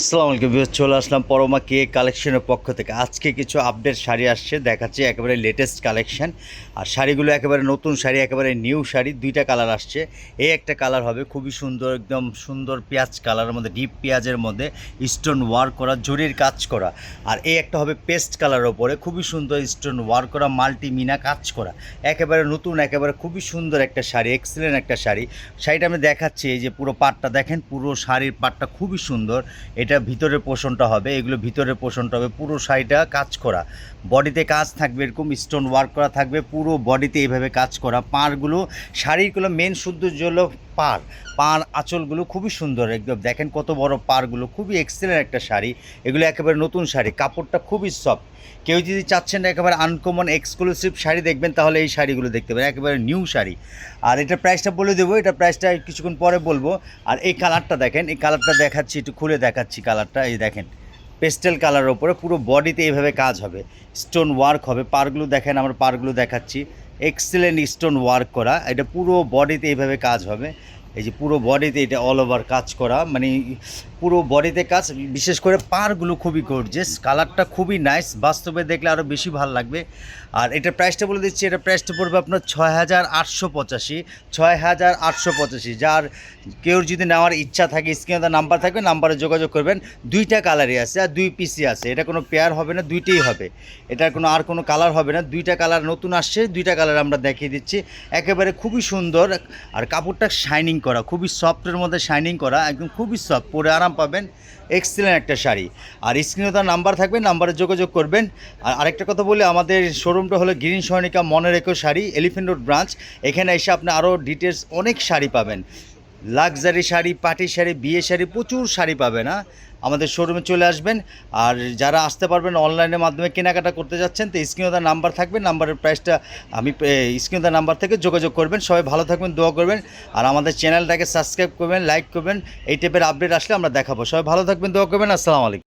আসসালামু আলাইকুম ভিউয়ার্স, চলে আসলাম পরমা কে কালেকশনের পক্ষ থেকে। আজকে কিছু আপডেট শাড়ি আসছে দেখাচ্ছি একেবারে লেটেস্ট কালেকশন আর শাড়িগুলো একেবারে নতুন শাড়ি একেবারে নিউ শাড়ি দুইটা কালার আসছে। এই একটা কালার হবে খুবই সুন্দর একদম সুন্দর পেঁয়াজ কালারের মধ্যে ডিপ পেঁয়াজের মধ্যে স্টোন ওয়ার্ক করা জরির কাজ করা। আর এই একটা হবে পেস্ট কালারের ওপরে খুবই সুন্দর স্টোন ওয়ার্ক করা মাল্টি মিনা কাজ করা। একেবারে নতুন একেবারে খুবই সুন্দর একটা শাড়ি এক্সেলেন্ট একটা শাড়ি। শাড়িটা আমি দেখাচ্ছি এই যে পুরো পাটটা দেখেন পুরো শাড়ির পাটটা খুবই সুন্দর। এটা ভিতরের পোষণটা হবে, এগুলো ভিতরে পোষণটা হবে, পুরো শাড়িটা কাজ করা। বডিতে কাজ থাকবে এরকম স্টোন ওয়ার্ক করা থাকবে, পুরো বডিতে এইভাবে কাজ করা। পাড়গুলো, শাড়িগুলো মেন সৌন্দর্য হলো পাড়। পাড় আঁচলগুলো খুবই সুন্দর। একদম দেখেন কত বড় পাড়গুলো, খুবই এক্সেলেন্ট একটা শাড়ি। এগুলো একেবারে নতুন শাড়ি, কাপড়টা খুবই সফট কেউ যদি চাচ্ছেন একেবারে আনকমন এক্সক্লুসিভ শাড়ি দেখবেন, তাহলে এই শাড়িগুলো দেখতে পারেন, একেবারে নিউ শাড়ি। আর এটা প্রাইসটা বলে দেবো এটা প্রাইসটা কিছুক্ষণ পরে বলব। আর এই কালারটা দেখেন, এই কালারটা দেখাচ্ছি, একটু খুলে দেখাচ্ছি কালারটা এই দেখেন। পেস্টেল কালারের ওপরে পুরো বডিতে এইভাবে কাজ হবে। স্টোন ওয়ার্ক হবে পারগুলো দেখেন, আমরা পারগুলো দেখাচ্ছি। এক্সেলেন্ট স্টোন ওয়ার্ক করা। এটা পুরো বডিতে এইভাবে কাজ হবে। এই যে পুরো বডিতে এটা অল ওভার কাজ করা। মানে পুরো বডিতে কাজ, বিশেষ করে পারগুলো খুবই গর্জেস কালারটা খুবই নাইস বাস্তবে দেখলে আরও বেশি ভালো লাগবে। আর এটা প্রাইসটা বলে দিচ্ছি, এটা প্রাইসটা পড়বে আপনার ছয় হাজার আটশো পঁচাশি ছয় হাজার আটশো পঁচাশি। যার, কেউ যদি নেওয়ার ইচ্ছা থাকে, স্ক্রিনে তার নাম্বার থাকবে নাম্বারে যোগাযোগ করবেন। দুইটা কালারই আছে আর দুই পিসি আছে। এটা কোনো পেয়ার হবে না, দুইটাই হবে। এটার কোনো, আর কোনো কালার হবে না। দুইটা কালার নতুন আসছে, দুইটা কালার আমরা দেখিয়ে দিচ্ছি। একেবারে খুবই সুন্দর, আর কাপড়টা শাইনিং করা, খুবই সফটের মধ্যে শাইনিং করা, একদম খুবই সফট পরে আরাম পাবেন এক্সেলেন্ট একটা শাড়ি। আর স্ক্রিনে তার নাম্বার থাকবে নাম্বারে যোগাযোগ করবেন। আর আরেকটা কথা বলি, আমাদের শোরুমটা হলো গ্রিন সৈনিকা মনে রেখো শাড়ি এলিফেন্ট রোড ব্রাঞ্চ এখানে এসে আপনি আরও ডিটেলস অনেক শাড়ি পাবেন। লাক্সারি শাড়ি, পাটি শাড়ি, বিয়ে শাড়ি, প্রচুর শাড়ি পাবেন হ্যাঁ? আমাদের শোরুমে চলে আসবেন। আর যারা আসতে পারবেন অনলাইনের মাধ্যমে কেনাকাটা করতে যাচ্ছেন, তো স্ক্রিনদার নাম্বার থাকবে। নাম্বারের প্রাইসটা আমি স্ক্রিনদার নাম্বার থেকে যোগাযোগ করবেন। সবাই ভালো থাকবেন, দোয়া করবেন। আর আমাদের চ্যানেলটাকে সাবস্ক্রাইব করবেন লাইক করবেন। এই টাইপের আপডেট আসলে আমরা দেখাবো। সবাই ভালো থাকবেন, দোয়া করবেন। আসসালামু আলাইকুম।